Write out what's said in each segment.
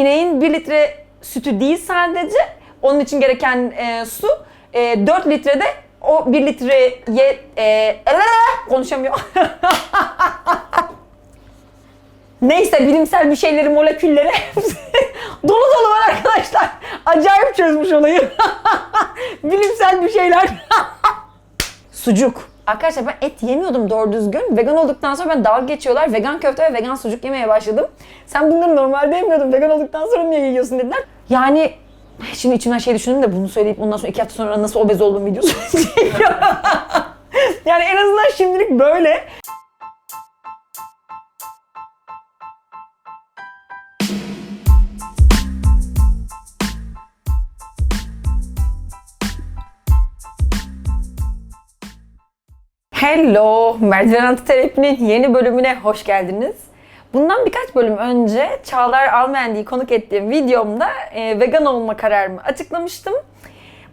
ineğin 1 litre sütü değil sadece. Onun için gereken e, su. E, 4 litrede o 1 litreye e, konuşamıyor. Neyse bilimsel bir şeyleri, molekülleri dolu dolu var arkadaşlar. Acayip çözmüş olayı. bilimsel bir şeyler. Sucuk. Arkadaşlar ben et yemiyordum doğru düzgün. Vegan olduktan sonra ben dalga geçiyorlar. Vegan köfte ve vegan sucuk yemeye başladım. Sen bunları normalde yemiyordun. Vegan olduktan sonra niye yiyorsun dediler. Yani şimdi içimden şey düşündüm de bunu söyleyip ondan sonra iki hafta sonra nasıl obez olduğum videosu yani en azından şimdilik böyle. Hello, Merdiven Altı Terapi'nin yeni bölümüne hoş geldiniz. Bundan birkaç bölüm önce Çağlar Almendi'yi konuk ettiğim videomda e, vegan olma kararımı açıklamıştım.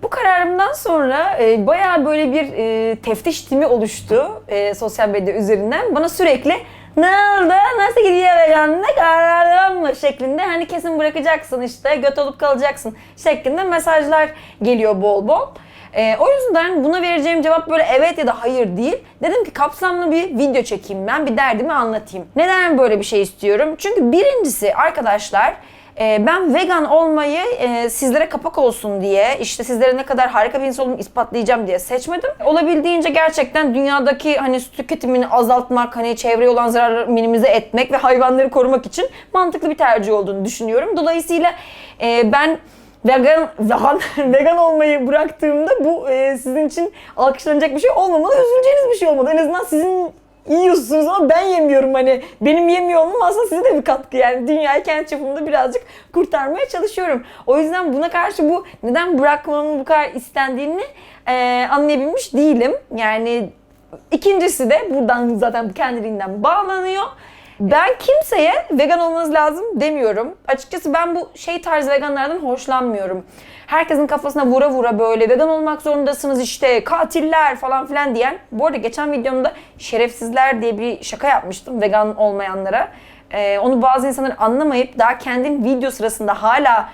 Bu kararımdan sonra e, bayağı böyle bir e, teftiş timi oluştu e, sosyal medya üzerinden. Bana sürekli ne oldu, nasıl gidiyor veganlık, kararın mı şeklinde hani kesin bırakacaksın işte, göt olup kalacaksın şeklinde mesajlar geliyor bol bol. Ee, o yüzden buna vereceğim cevap böyle evet ya da hayır değil. Dedim ki kapsamlı bir video çekeyim ben, bir derdimi anlatayım. Neden böyle bir şey istiyorum? Çünkü birincisi arkadaşlar e, ben vegan olmayı e, sizlere kapak olsun diye, işte sizlere ne kadar harika bir insan olduğumu ispatlayacağım diye seçmedim. Olabildiğince gerçekten dünyadaki hani tüketimini azaltmak, hani çevreye olan zararları minimize etmek ve hayvanları korumak için mantıklı bir tercih olduğunu düşünüyorum. Dolayısıyla e, ben vegan vegan vegan olmayı bıraktığımda bu e, sizin için alkışlanacak bir şey olmamalı, üzüleceğiniz bir şey olmalı. En azından sizin yiyorsunuz ama ben yemiyorum hani benim yemiyor olmam aslında size de bir katkı yani dünyayı kendi çapımda birazcık kurtarmaya çalışıyorum. O yüzden buna karşı bu neden bırakmamın bu kadar istendiğini e, anlayabilmiş değilim. Yani ikincisi de buradan zaten kendiliğinden bağlanıyor. Ben kimseye vegan olmanız lazım demiyorum. Açıkçası ben bu şey tarz veganlardan hoşlanmıyorum. Herkesin kafasına vura vura böyle vegan olmak zorundasınız işte katiller falan filan diyen. Bu arada geçen videomda şerefsizler diye bir şaka yapmıştım vegan olmayanlara. Ee, onu bazı insanlar anlamayıp daha kendim video sırasında hala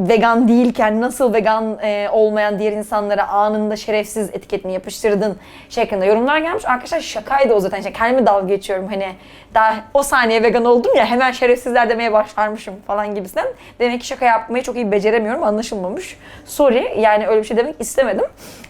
vegan değilken nasıl vegan e, olmayan diğer insanlara anında şerefsiz etiketini yapıştırdın şeklinde yorumlar gelmiş. Arkadaşlar şakaydı o zaten. İşte kendime dalga geçiyorum hani daha o saniye vegan oldum ya hemen şerefsizler demeye başlarmışım falan gibisinden. Demek ki şaka yapmayı çok iyi beceremiyorum anlaşılmamış. Sorry yani öyle bir şey demek istemedim.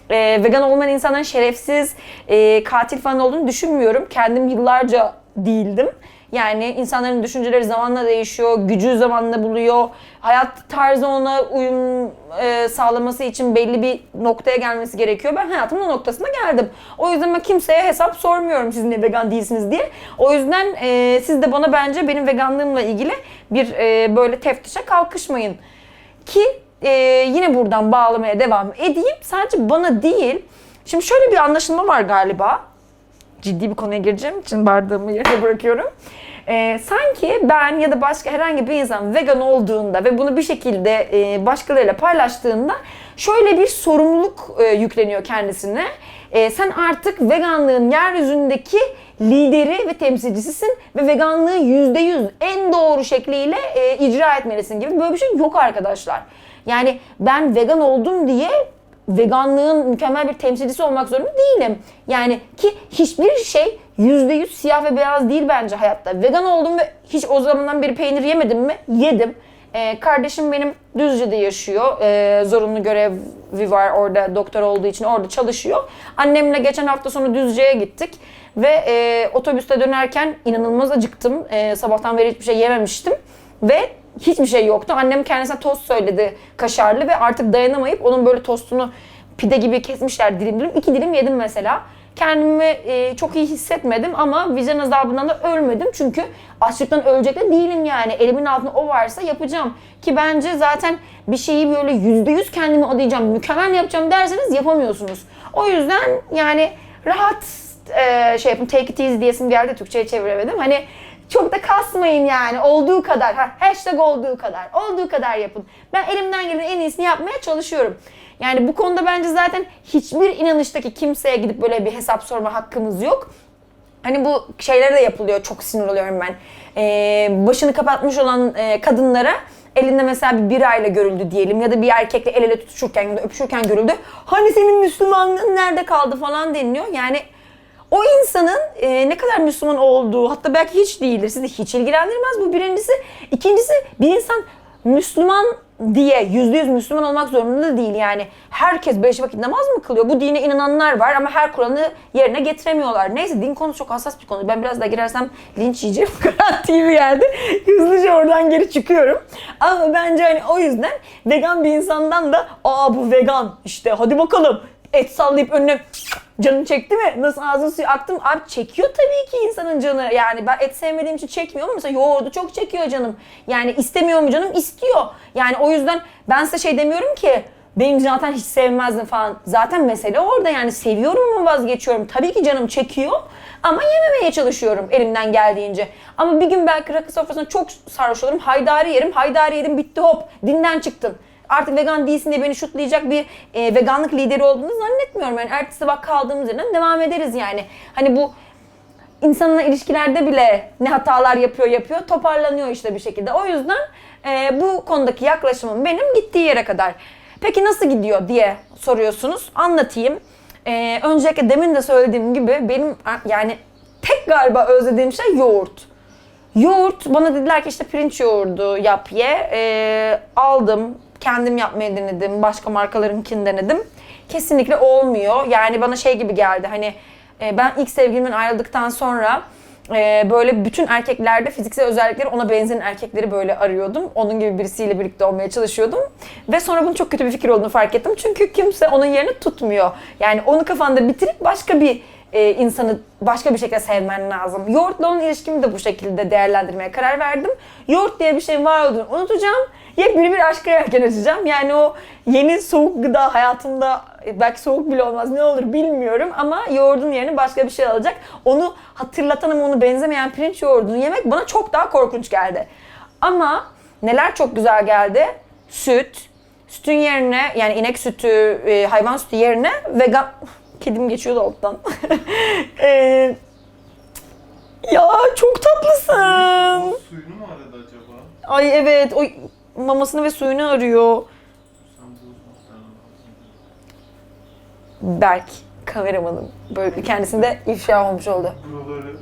E, vegan olmayan insanların şerefsiz, e, katil falan olduğunu düşünmüyorum. Kendim yıllarca değildim. Yani insanların düşünceleri zamanla değişiyor, gücü zamanla buluyor. Hayat tarzı ona uyum e, sağlaması için belli bir noktaya gelmesi gerekiyor. Ben hayatımın o noktasına geldim. O yüzden ben kimseye hesap sormuyorum siz niye vegan değilsiniz diye. O yüzden e, siz de bana bence benim veganlığımla ilgili bir e, böyle teftişe kalkışmayın. Ki e, yine buradan bağlamaya devam edeyim. Sadece bana değil. Şimdi şöyle bir anlaşılma var galiba ciddi bir konuya gireceğim için bardağımı yere bırakıyorum. Ee, sanki ben ya da başka herhangi bir insan vegan olduğunda ve bunu bir şekilde e, başkalarıyla paylaştığında şöyle bir sorumluluk e, yükleniyor kendisine. E, sen artık veganlığın yeryüzündeki lideri ve temsilcisisin ve veganlığı %100 en doğru şekliyle e, icra etmelisin gibi böyle bir şey yok arkadaşlar. Yani ben vegan oldum diye veganlığın mükemmel bir temsilcisi olmak zorunda değilim. Yani ki hiçbir şey %100 siyah ve beyaz değil bence hayatta. Vegan oldum ve hiç o zamandan beri peynir yemedim mi? Yedim. Ee, kardeşim benim Düzce'de yaşıyor. Ee, zorunlu görevi var orada doktor olduğu için orada çalışıyor. Annemle geçen hafta sonu Düzce'ye gittik. Ve e, otobüste dönerken inanılmaz acıktım. E, sabahtan beri hiçbir şey yememiştim. Ve hiçbir şey yoktu. Annem kendisine tost söyledi kaşarlı ve artık dayanamayıp onun böyle tostunu pide gibi kesmişler dilim dilim. İki dilim yedim mesela. Kendimi e, çok iyi hissetmedim ama vicdan azabından da ölmedim. Çünkü açlıktan ölecek de değilim yani. Elimin altında o varsa yapacağım. Ki bence zaten bir şeyi böyle yüzde yüz kendime adayacağım, mükemmel yapacağım derseniz yapamıyorsunuz. O yüzden yani rahat e, şey yapın, take it easy diyesim geldi Türkçe'ye çeviremedim. Hani çok da kasmayın yani. Olduğu kadar. Ha, hashtag olduğu kadar. Olduğu kadar yapın. Ben elimden gelen en iyisini yapmaya çalışıyorum. Yani bu konuda bence zaten hiçbir inanıştaki kimseye gidip böyle bir hesap sorma hakkımız yok. Hani bu şeylere de yapılıyor. Çok sinir oluyorum ben. Ee, başını kapatmış olan e, kadınlara elinde mesela bir birayla görüldü diyelim ya da bir erkekle el ele tutuşurken öpüşürken görüldü. Hani senin Müslümanlığın nerede kaldı falan deniliyor. Yani o insanın e, ne kadar Müslüman olduğu hatta belki hiç değildir. Sizi hiç ilgilendirmez bu birincisi. İkincisi bir insan Müslüman diye yüzde yüz Müslüman olmak zorunda da değil yani. Herkes beş vakit namaz mı kılıyor? Bu dine inananlar var ama her Kur'an'ı yerine getiremiyorlar. Neyse din konusu çok hassas bir konu. Ben biraz daha girersem linç yiyeceğim gibi geldi. Hızlıca oradan geri çıkıyorum. Ama bence hani o yüzden vegan bir insandan da aa bu vegan işte hadi bakalım et sallayıp önüne canın çekti mi? Nasıl ağzın suyu aktı mı? Abi çekiyor tabii ki insanın canı. Yani ben et sevmediğim için çekmiyor mu? Mesela yoğurdu çok çekiyor canım. Yani istemiyor mu canım? İstiyor. Yani o yüzden ben size şey demiyorum ki benim zaten hiç sevmezdim falan. Zaten mesele orada yani seviyorum mu vazgeçiyorum. Tabii ki canım çekiyor ama yememeye çalışıyorum elimden geldiğince. Ama bir gün belki rakı sofrasında çok sarhoş olurum. Haydari yerim. Haydari yedim bitti hop. Dinden çıktın artık vegan değilsin diye beni şutlayacak bir e, veganlık lideri olduğunu zannetmiyorum. Yani ertesi sabah kaldığımız yerden devam ederiz yani. Hani bu insanla ilişkilerde bile ne hatalar yapıyor yapıyor toparlanıyor işte bir şekilde. O yüzden e, bu konudaki yaklaşımım benim gittiği yere kadar. Peki nasıl gidiyor diye soruyorsunuz. Anlatayım. E, öncelikle demin de söylediğim gibi benim yani tek galiba özlediğim şey yoğurt. Yoğurt bana dediler ki işte pirinç yoğurdu yap ye. E, aldım kendim yapmayı denedim. Başka markalarınkini denedim. Kesinlikle olmuyor. Yani bana şey gibi geldi hani e, ben ilk sevgilimden ayrıldıktan sonra e, böyle bütün erkeklerde fiziksel özellikleri ona benzeyen erkekleri böyle arıyordum. Onun gibi birisiyle birlikte olmaya çalışıyordum. Ve sonra bunun çok kötü bir fikir olduğunu fark ettim. Çünkü kimse onun yerini tutmuyor. Yani onu kafanda bitirip başka bir e, insanı başka bir şekilde sevmen lazım. Yoğurtla olan ilişkimi de bu şekilde değerlendirmeye karar verdim. Yoğurt diye bir şeyin var olduğunu unutacağım. Yepyeni bir aşka yelken açacağım. Yani o yeni soğuk gıda hayatımda e, belki soğuk bile olmaz ne olur bilmiyorum ama yoğurdun yerine başka bir şey alacak. Onu hatırlatan ama onu benzemeyen pirinç yoğurdunu yemek bana çok daha korkunç geldi. Ama neler çok güzel geldi? Süt, sütün yerine yani inek sütü, e, hayvan sütü yerine vegan... Kedim geçiyordu alttan. e, ya çok tatlısın. Suyunu mu aradı acaba? Ay evet o mamasını ve suyunu arıyor. Berk kameramanım. Böyle kendisinde ifşa olmuş oldu. Buraları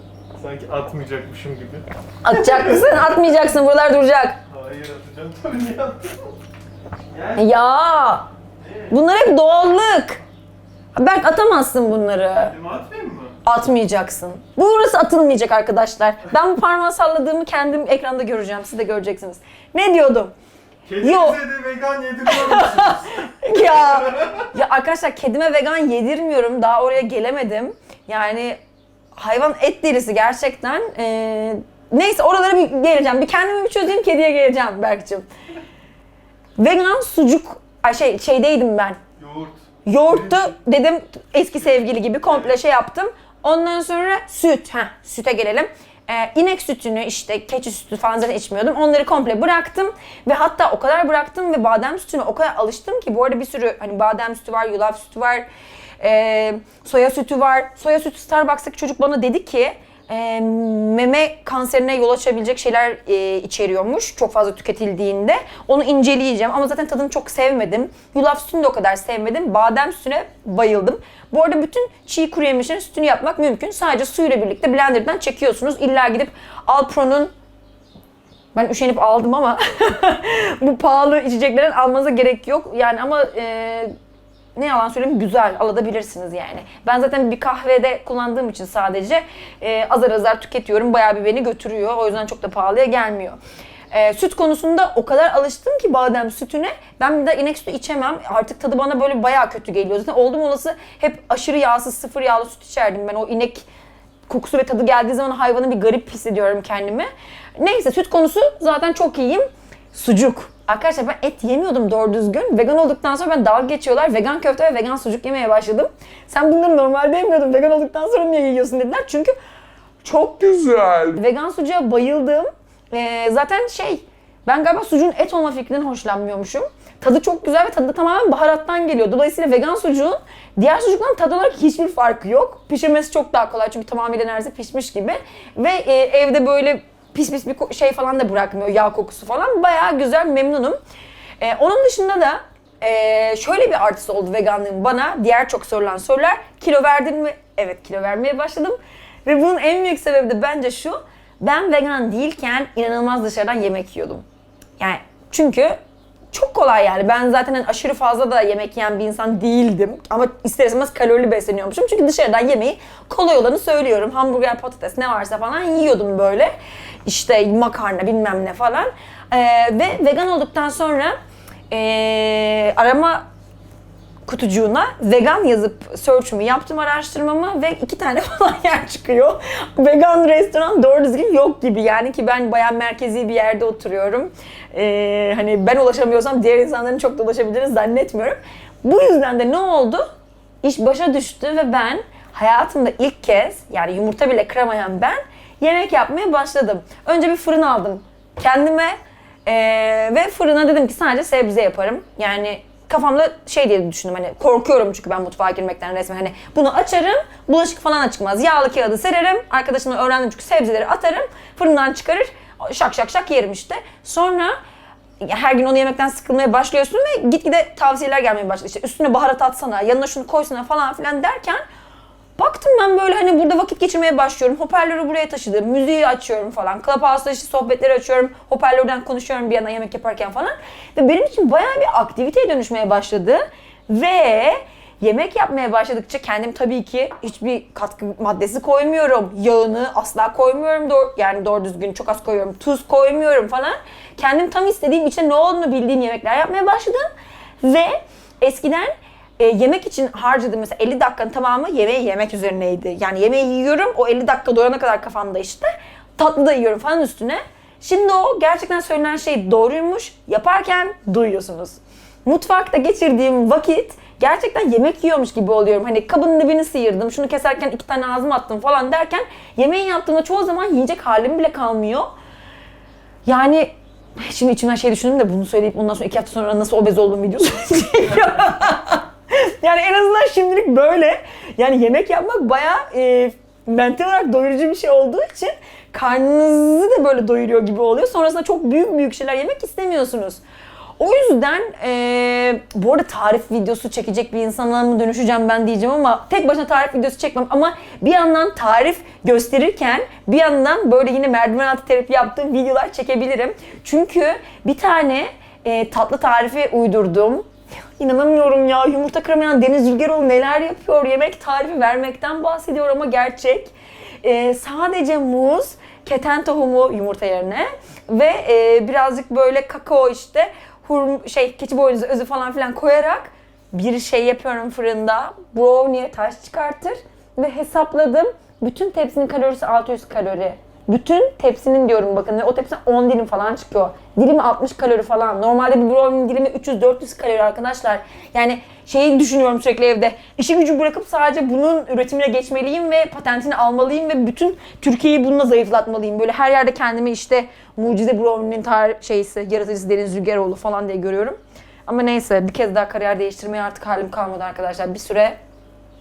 sanki atmayacakmışım gibi. Atacak mısın? Atmayacaksın. Buralar duracak. Hayır atacağım tabii niye. Ya bunlar hep doğallık. Berk atamazsın bunları. Elimi atmayayım mı? Atmayacaksın. Burası atılmayacak arkadaşlar. Ben bu parmağı salladığımı kendim ekranda göreceğim. Siz de göreceksiniz. Ne diyordum? Kedinize Yo. de vegan yediriyor musunuz? ya ya arkadaşlar kedime vegan yedirmiyorum. Daha oraya gelemedim. Yani hayvan et derisi gerçekten. Ee, neyse oralara bir geleceğim. Bir kendimi bir çözeyim kediye geleceğim Berk'cim. Vegan sucuk ay şey şeydeydim ben. Yoğurt. Yoğurttu dedim eski sevgili gibi komple şey yaptım. Ondan sonra süt. ha süte gelelim. Ee, inek sütünü işte keçi sütü falan zaten içmiyordum. Onları komple bıraktım ve hatta o kadar bıraktım ve badem sütüne o kadar alıştım ki bu arada bir sürü hani badem sütü var, yulaf sütü var, e, soya sütü var. Soya sütü Starbucks'taki çocuk bana dedi ki e, meme kanserine yol açabilecek şeyler e, içeriyormuş çok fazla tüketildiğinde. Onu inceleyeceğim ama zaten tadını çok sevmedim. Yulaf sütünü de o kadar sevmedim. Badem sütüne bayıldım. Bu arada bütün çiğ kuru yemişlerin sütünü yapmak mümkün. Sadece suyla birlikte blenderdan çekiyorsunuz. İlla gidip Alpro'nun ben üşenip aldım ama bu pahalı içeceklerin almanıza gerek yok. Yani ama e, ne yalan söyleyeyim güzel alabilirsiniz yani. Ben zaten bir kahvede kullandığım için sadece e, azar azar tüketiyorum. Bayağı bir beni götürüyor. O yüzden çok da pahalıya gelmiyor. E, süt konusunda o kadar alıştım ki badem sütüne. Ben bir de inek sütü içemem. Artık tadı bana böyle bayağı kötü geliyor. Zaten oldum olası hep aşırı yağsız sıfır yağlı süt içerdim. Ben o inek kokusu ve tadı geldiği zaman hayvanı bir garip hissediyorum kendimi. Neyse süt konusu zaten çok iyiyim. Sucuk. Arkadaşlar ben et yemiyordum doğru düzgün. Vegan olduktan sonra ben dalga geçiyorlar. Vegan köfte ve vegan sucuk yemeye başladım. Sen bunları normalde yemiyordun. Vegan olduktan sonra niye yiyorsun dediler. Çünkü çok güzel. Vegan sucuğa bayıldım. Ee, zaten şey ben galiba sucuğun et olma fikrinden hoşlanmıyormuşum. tadı çok güzel ve tadı tamamen baharattan geliyor. Dolayısıyla vegan sucuğun diğer sucuktan tad olarak hiçbir farkı yok. Pişirmesi çok daha kolay çünkü tamamıyla neredeyse pişmiş gibi. Ve e, evde böyle pis pis bir şey falan da bırakmıyor, yağ kokusu falan. Bayağı güzel, memnunum. E, onun dışında da e, şöyle bir artısı oldu veganlığın bana. Diğer çok sorulan sorular. Kilo verdin mi? Evet kilo vermeye başladım. Ve bunun en büyük sebebi de bence şu. Ben vegan değilken inanılmaz dışarıdan yemek yiyordum. Yani çünkü çok kolay yani. Ben zaten hani aşırı fazla da yemek yiyen bir insan değildim. Ama ister istemez kalorili besleniyormuşum. Çünkü dışarıdan yemeği kolay olanı söylüyorum. Hamburger, patates ne varsa falan yiyordum böyle. İşte makarna bilmem ne falan. Ee, ve vegan olduktan sonra ee, arama kutucuğuna vegan yazıp search'ümü yaptım araştırmamı ve iki tane falan yer çıkıyor. Vegan restoran doğru düzgün yok gibi yani ki ben bayağı merkezi bir yerde oturuyorum. Ee, hani ben ulaşamıyorsam diğer insanların çok da ulaşabildiğini zannetmiyorum. Bu yüzden de ne oldu? İş başa düştü ve ben hayatımda ilk kez yani yumurta bile kıramayan ben yemek yapmaya başladım. Önce bir fırın aldım kendime ee, ve fırına dedim ki sadece sebze yaparım. Yani kafamda şey diye düşündüm hani korkuyorum çünkü ben mutfağa girmekten resmen hani bunu açarım bulaşık falan çıkmaz. Yağlı kağıdı sererim arkadaşımla öğrendim çünkü sebzeleri atarım fırından çıkarır şak şak şak yerim işte. Sonra her gün onu yemekten sıkılmaya başlıyorsun ve gitgide tavsiyeler gelmeye başladı. İşte üstüne baharat atsana, yanına şunu koysana falan filan derken Baktım ben böyle hani burada vakit geçirmeye başlıyorum. Hoparlörü buraya taşıdım. Müziği açıyorum falan. Clubhouse'da işte sohbetleri açıyorum. Hoparlörden konuşuyorum bir yana yemek yaparken falan. Ve benim için bayağı bir aktiviteye dönüşmeye başladı. Ve yemek yapmaya başladıkça kendim tabii ki hiçbir katkı maddesi koymuyorum. Yağını asla koymuyorum. Doğru, yani doğru düzgün çok az koyuyorum. Tuz koymuyorum falan. Kendim tam istediğim içinde ne olduğunu bildiğim yemekler yapmaya başladım. Ve eskiden e, yemek için harcadığım mesela 50 dakikanın tamamı yemeği yemek üzerineydi. Yani yemeği yiyorum o 50 dakika doyana kadar kafamda işte tatlı da yiyorum falan üstüne. Şimdi o gerçekten söylenen şey doğruymuş. Yaparken duyuyorsunuz. Mutfakta geçirdiğim vakit gerçekten yemek yiyormuş gibi oluyorum. Hani kabının dibini sıyırdım, şunu keserken iki tane ağzıma attım falan derken yemeği yaptığımda çoğu zaman yiyecek halim bile kalmıyor. Yani şimdi içimden şey düşündüm de bunu söyleyip ondan sonra iki hafta sonra nasıl obez olduğum videosu. yani en azından şimdilik böyle. Yani yemek yapmak bayağı e, mental olarak doyurucu bir şey olduğu için karnınızı da böyle doyuruyor gibi oluyor. Sonrasında çok büyük büyük şeyler yemek istemiyorsunuz. O yüzden e, bu arada tarif videosu çekecek bir insana mı dönüşeceğim ben diyeceğim ama tek başına tarif videosu çekmem ama bir yandan tarif gösterirken bir yandan böyle yine merdiven altı terapi yaptığım videolar çekebilirim. Çünkü bir tane e, tatlı tarifi uydurdum. İnanamıyorum ya yumurta kıramayan Deniz Ülgeroğlu neler yapıyor yemek tarifi vermekten bahsediyor ama gerçek. E, sadece muz, keten tohumu yumurta yerine ve e, birazcık böyle kakao işte hurm, şey keçi boynuzu özü falan filan koyarak bir şey yapıyorum fırında. Brownie taş çıkartır ve hesapladım. Bütün tepsinin kalorisi 600 kalori. Bütün tepsinin diyorum bakın o tepsiden 10 dilim falan çıkıyor. Dilimi 60 kalori falan. Normalde bir brownie dilimi 300-400 kalori arkadaşlar. Yani şeyi düşünüyorum sürekli evde. İşi gücü bırakıp sadece bunun üretimine geçmeliyim ve patentini almalıyım ve bütün Türkiye'yi bununla zayıflatmalıyım. Böyle her yerde kendimi işte mucize brownie'nin tar şeysi, yaratıcısı Deniz Zülgeroğlu falan diye görüyorum. Ama neyse bir kez daha kariyer değiştirmeye artık halim kalmadı arkadaşlar. Bir süre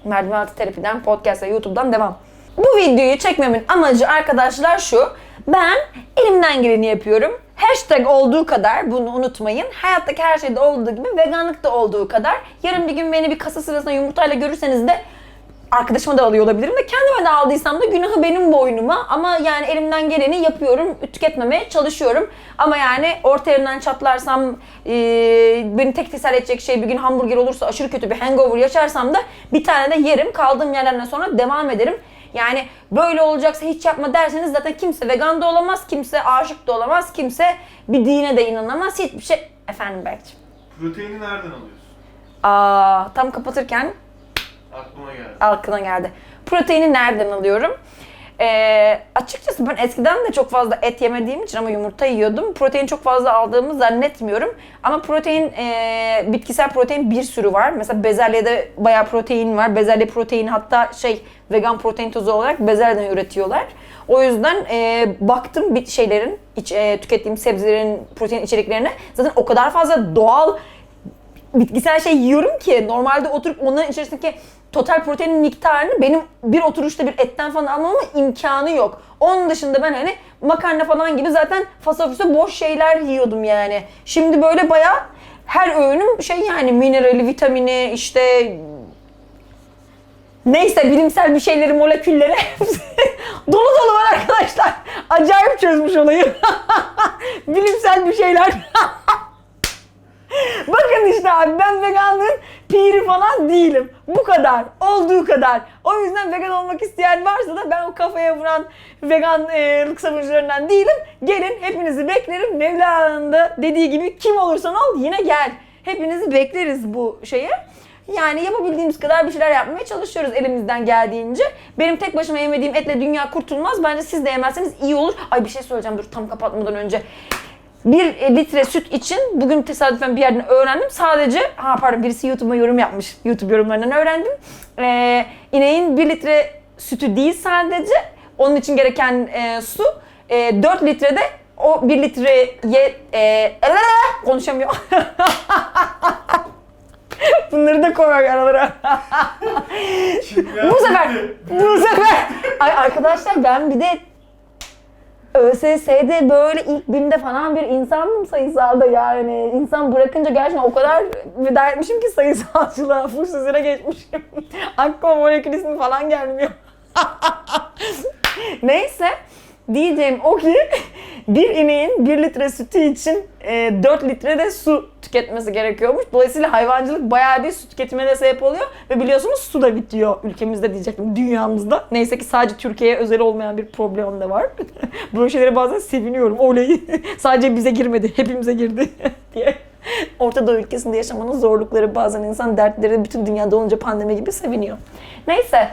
merdiven altı terapiden, podcast ve YouTube'dan devam. Bu videoyu çekmemin amacı arkadaşlar şu. Ben elimden geleni yapıyorum. Hashtag olduğu kadar bunu unutmayın. Hayattaki her şeyde olduğu gibi veganlıkta olduğu kadar. Yarın bir gün beni bir kasa sırasında yumurtayla görürseniz de arkadaşıma da alıyor olabilirim ve kendime de aldıysam da günahı benim boynuma ama yani elimden geleni yapıyorum, tüketmemeye çalışıyorum. Ama yani orta yerinden çatlarsam, e, beni tek teselli edecek şey bir gün hamburger olursa aşırı kötü bir hangover yaşarsam da bir tane de yerim, kaldığım yerlerden sonra devam ederim. Yani böyle olacaksa hiç yapma derseniz zaten kimse vegan da olamaz, kimse aşık da olamaz, kimse bir dine de inanamaz, hiçbir şey... Efendim Berk'ciğim. Proteini nereden alıyorsun? Aa, tam kapatırken Aklıma geldi. aklına geldi. Proteini nereden alıyorum? Ee, açıkçası ben eskiden de çok fazla et yemediğim için ama yumurta yiyordum. Protein çok fazla aldığımı zannetmiyorum. Ama protein, e, bitkisel protein bir sürü var. Mesela bezelyede bayağı protein var. Bezelye proteini hatta şey vegan protein tozu olarak bezelyeden üretiyorlar. O yüzden e, baktım bir şeylerin, iç, e, tükettiğim sebzelerin protein içeriklerine. Zaten o kadar fazla doğal bitkisel şey yiyorum ki normalde oturup onların içerisindeki total protein miktarını benim bir oturuşta bir etten falan almamın imkanı yok. Onun dışında ben hani makarna falan gibi zaten fasafiso boş şeyler yiyordum yani. Şimdi böyle bayağı her öğünüm şey yani minerali, vitamini, işte Neyse bilimsel bir şeyleri, molekülleri dolu dolu var arkadaşlar. Acayip çözmüş olayı. bilimsel bir şeyler. Bakın işte abi ben veganlığın piri falan değilim. Bu kadar. Olduğu kadar. O yüzden vegan olmak isteyen varsa da ben o kafaya vuran veganlık savunucularından değilim. Gelin hepinizi beklerim. Mevlana'nın dediği gibi kim olursan ol yine gel. Hepinizi bekleriz bu şeye. Yani yapabildiğimiz kadar bir şeyler yapmaya çalışıyoruz elimizden geldiğince. Benim tek başıma yemediğim etle dünya kurtulmaz. Bence siz de yemezseniz iyi olur. Ay bir şey söyleyeceğim dur tam kapatmadan önce. Bir litre süt için bugün tesadüfen bir yerden öğrendim. Sadece, ha pardon birisi YouTube'a yorum yapmış. YouTube yorumlarından öğrendim. Ee, ineğin bir litre sütü değil sadece. Onun için gereken e, su. E, 4 litrede o 1 litreye e, konuşamıyor. Bunları da koy aralara. bu sefer, bu sefer. Ay arkadaşlar ben bir de ÖSS'de böyle ilk binde falan bir insandım sayısalda yani. insan bırakınca gerçekten o kadar veda etmişim ki sayısalcılığa, full sözüne geçmişim. Aklıma molekül ismi falan gelmiyor. Neyse diyeceğim o ki bir ineğin 1 litre sütü için e, 4 litre de su tüketmesi gerekiyormuş. Dolayısıyla hayvancılık bayağı bir su tüketimine sebep oluyor ve biliyorsunuz su da bitiyor ülkemizde diyecektim dünyamızda. Neyse ki sadece Türkiye'ye özel olmayan bir problem de var. Böyle şeylere bazen seviniyorum. Oley sadece bize girmedi hepimize girdi diye. Orta Doğu ülkesinde yaşamanın zorlukları bazen insan dertleri bütün dünyada olunca pandemi gibi seviniyor. Neyse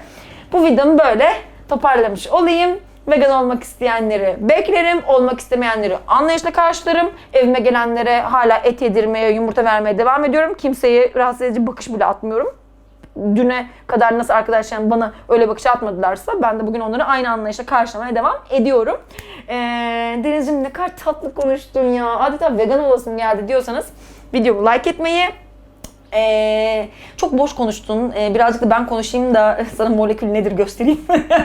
bu videomu böyle toparlamış olayım. Vegan olmak isteyenleri beklerim, olmak istemeyenleri anlayışla karşılarım. Evime gelenlere hala et yedirmeye, yumurta vermeye devam ediyorum. Kimseyi rahatsız edici bakış bile atmıyorum. Düne kadar nasıl arkadaşlarım bana öyle bakış atmadılarsa ben de bugün onları aynı anlayışla karşılamaya devam ediyorum. Ee, Deniz'cim ne kadar tatlı konuştun ya. Adeta vegan olasın geldi diyorsanız videomu like etmeyi, ee, çok boş konuştun. Ee, birazcık da ben konuşayım da sana molekül nedir göstereyim.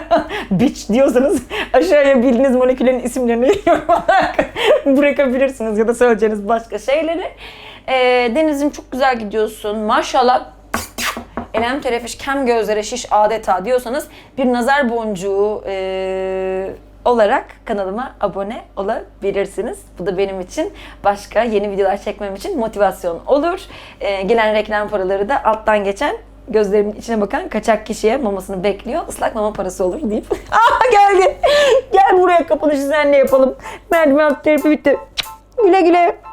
Bitch diyorsanız aşağıya bildiğiniz moleküllerin isimlerini bırakabilirsiniz ya da söyleyeceğiniz başka şeyleri. Ee, Deniz'im çok güzel gidiyorsun. Maşallah Enem terefiş, kem gözlere şiş adeta diyorsanız bir nazar boncuğu e, olarak kanalıma abone olabilirsiniz. Bu da benim için başka yeni videolar çekmem için motivasyon olur. E, gelen reklam paraları da alttan geçen gözlerimin içine bakan kaçak kişiye mamasını bekliyor. Islak mama parası olur deyip. Aa geldi. Gel buraya kapanışı senle yapalım. Merdiven terapi bitti. Güle güle.